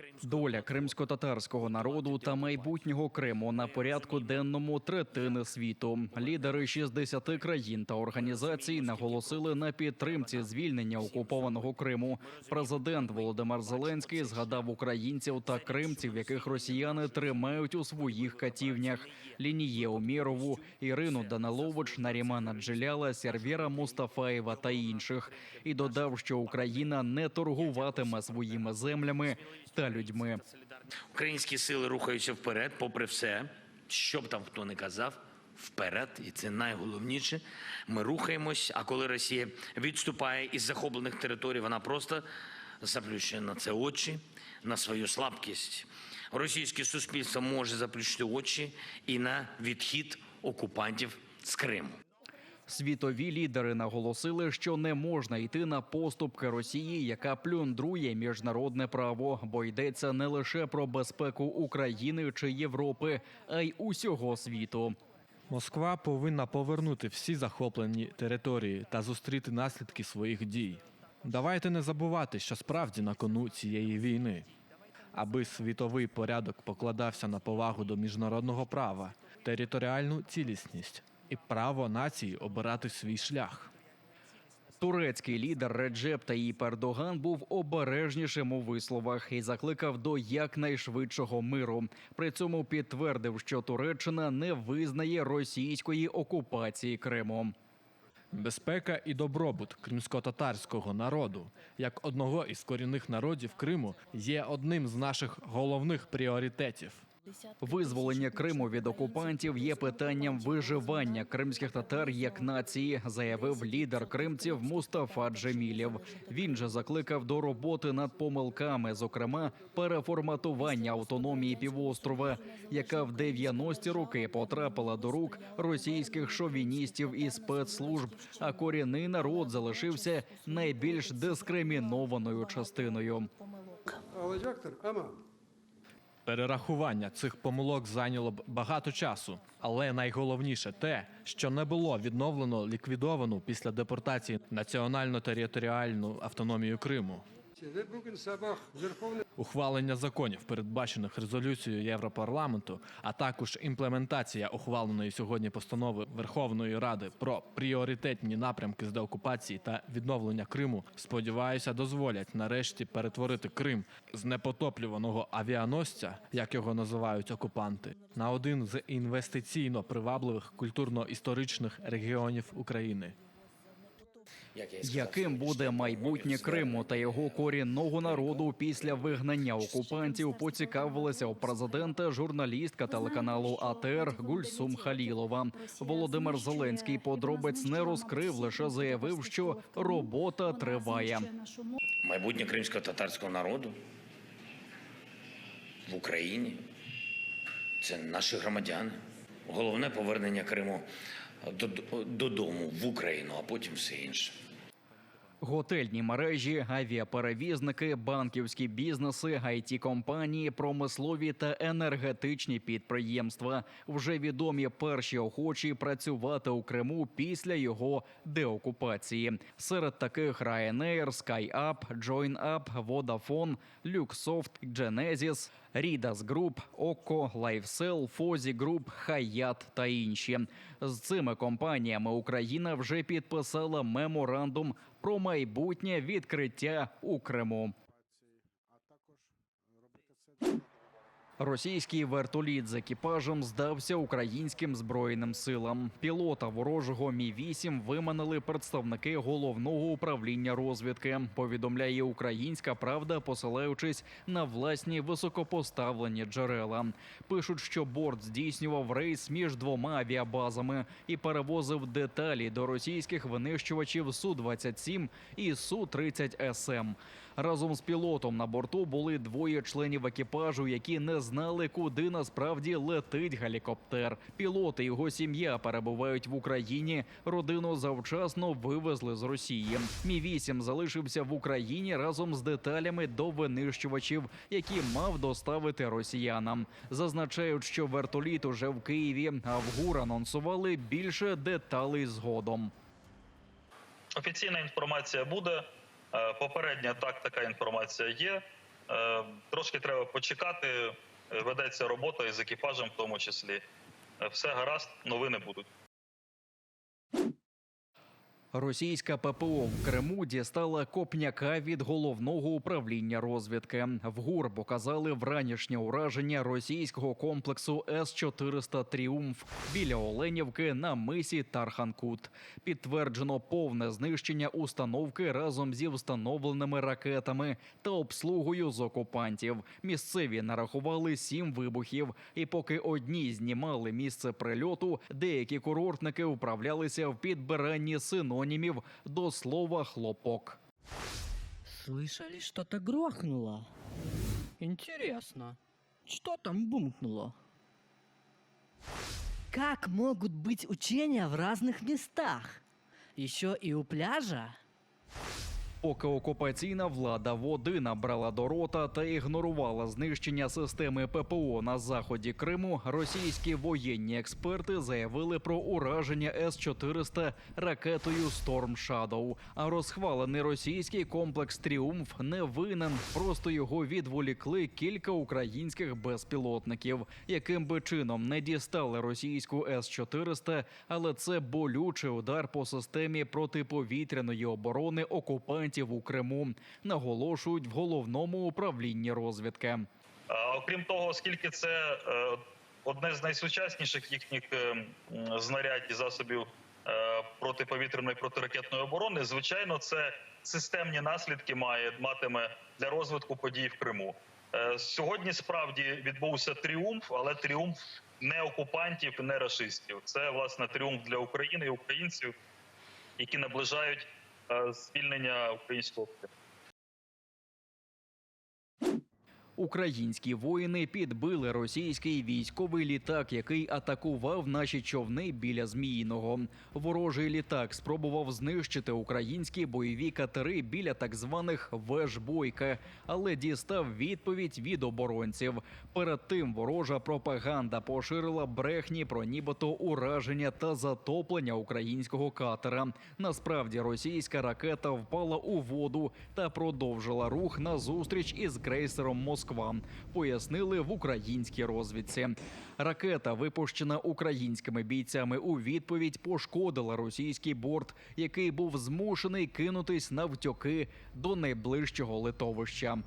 creo. Доля кримсько-татарського народу та майбутнього Криму на порядку денному третини світу. Лідери 60 країн та організацій наголосили на підтримці звільнення окупованого Криму. Президент Володимир Зеленський згадав українців та кримців, яких росіяни тримають у своїх катівнях. Лініє Умєрову, Ірину Данилович, Нарімана Джиляла, Сервєра Мустафаєва та інших. І додав, що Україна не торгуватиме своїми землями та людьми. Українські сили рухаються вперед, попри все, що б там хто не казав. Вперед, і це найголовніше. Ми рухаємось. А коли Росія відступає із захоплених територій, вона просто заплющує на це очі, на свою слабкість. Російське суспільство може заплющити очі і на відхід окупантів з Криму. Світові лідери наголосили, що не можна йти на поступки Росії, яка плюндрує міжнародне право, бо йдеться не лише про безпеку України чи Європи, а й усього світу. Москва повинна повернути всі захоплені території та зустріти наслідки своїх дій. Давайте не забувати, що справді на кону цієї війни, аби світовий порядок покладався на повагу до міжнародного права, територіальну цілісність і право нації обирати свій шлях. Турецький лідер Реджеп Таїп Ердоган був обережнішим у висловах і закликав до якнайшвидшого миру. При цьому підтвердив, що Туреччина не визнає російської окупації Криму. Безпека і добробут кримсько-татарського народу, як одного із корінних народів Криму, є одним з наших головних пріоритетів. Визволення Криму від окупантів є питанням виживання кримських татар як нації, заявив лідер кримців Мустафа Джемілєв. Він же закликав до роботи над помилками, зокрема переформатування автономії півострова, яка в 90-ті роки потрапила до рук російських шовіністів і спецслужб. А корінний народ залишився найбільш дискримінованою частиною. Перерахування цих помилок зайняло б багато часу, але найголовніше те, що не було відновлено ліквідовану після депортації національно-територіальну автономію Криму. Верховный Ухвалення законів, передбачених резолюцією Європарламенту, а також імплементація ухваленої сьогодні постанови Верховної Ради про пріоритетні напрямки з деокупації та відновлення Криму, сподіваюся, дозволять нарешті перетворити Крим з непотоплюваного авіаносця, як його називають окупанти, на один з інвестиційно привабливих культурно-історичних регіонів України. Як я і сказав, Яким буде майбутнє Криму та його корінного народу після вигнання окупантів? Поцікавилася у президента журналістка телеканалу АТР Гульсум Халілова. Володимир Зеленський подробиць не розкрив, лише заявив, що робота триває. майбутнє кримсько-татарського народу в Україні. Це наші громадяни. Головне повернення Криму додому в Україну, а потім все інше. Готельні мережі, авіаперевізники, банківські бізнеси, it компанії, промислові та енергетичні підприємства вже відомі перші охочі працювати у Криму після його деокупації. Серед таких Ryanair, SkyUp, JoinUp, Vodafone, Luxoft, Genesis, Ridas Group, Okko, LifeSell, Fozzy Group, Hyatt та інші. З цими компаніями Україна вже підписала меморандум про майбутнє відкриття у Криму. Російський вертоліт з екіпажем здався українським збройним силам. Пілота ворожого мі 8 виманили представники головного управління розвідки. Повідомляє Українська Правда, посилаючись на власні високопоставлені джерела. Пишуть, що борт здійснював рейс між двома авіабазами і перевозив деталі до російських винищувачів су 27 і су 30 СМ. Разом з пілотом на борту були двоє членів екіпажу, які не знали, куди насправді летить гелікоптер. Пілот і його сім'я перебувають в Україні. Родину завчасно вивезли з Росії. Мі 8 залишився в Україні разом з деталями до винищувачів, які мав доставити росіянам. Зазначають, що вертоліт уже в Києві, а в ГУР анонсували більше деталей згодом. Офіційна інформація буде. Е, Попередня так, така інформація є. Е, Трошки треба почекати. Ведеться робота із екіпажем, в тому числі. Е, Все гаразд, новини будуть. Російська ППО в Криму дістала копняка від головного управління розвідки. В ГУР показали вранішнє ураження російського комплексу С-400 «Тріумф» біля Оленівки на мисі Тарханкут. Підтверджено повне знищення установки разом зі встановленими ракетами та обслугою з окупантів. Місцеві нарахували сім вибухів, і поки одні знімали місце прильоту, деякі курортники вправлялися в підбиранні синонімів до слова хлопок. Слышали, что-то грохнуло? Интересно, что там бумкнуло? Как могут быть учения в разных местах? Еще и у пляжа? Поки окупаційна влада води набрала до рота та ігнорувала знищення системи ППО на заході Криму, російські воєнні експерти заявили про ураження С-400 ракетою Storm Shadow. А розхвалений російський комплекс Тріумф не винен. Просто його відволікли кілька українських безпілотників, яким би чином не дістали російську С-400, але це болючий удар по системі протиповітряної оборони окупантів у Криму, наголошують в головному управлінні розвідки. Окрім того, оскільки це е, одне з найсучасніших їхніх е, і засобів е, протиповітряної протиракетної оборони, звичайно, це системні наслідки має матиме для розвитку подій в Криму. Сьогодні справді відбувся тріумф, але тріумф не окупантів, не рашистів. Це власне тріумф для України і українців, які наближають звільнення українського Українські воїни підбили російський військовий літак, який атакував наші човни біля Зміїного. Ворожий літак спробував знищити українські бойові катери біля так званих веж бойка, але дістав відповідь від оборонців. Перед тим ворожа пропаганда поширила брехні про нібито ураження та затоплення українського катера. Насправді російська ракета впала у воду та продовжила рух на зустріч із крейсером Москва. Пояснили в українській розвідці. Ракета, випущена українськими бійцями у відповідь, пошкодила російський борт, який був змушений кинутись навтьоки до найближчого литовища.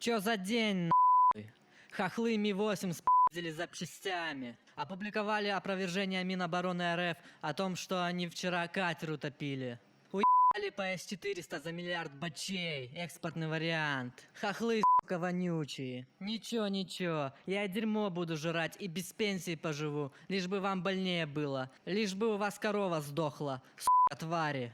Чё за день, нахуй? Хохлы Ми-8 спиздили запчастями. Опубликовали опровержение Минобороны РФ о том, что они вчера катер утопили. Уебали по С-400 за миллиард бачей. Экспортный вариант. Хохлы, сука, вонючие. Ничего, ничего. Я дерьмо буду жрать и без пенсии поживу. Лишь бы вам больнее было. Лишь бы у вас корова сдохла. Сука, твари.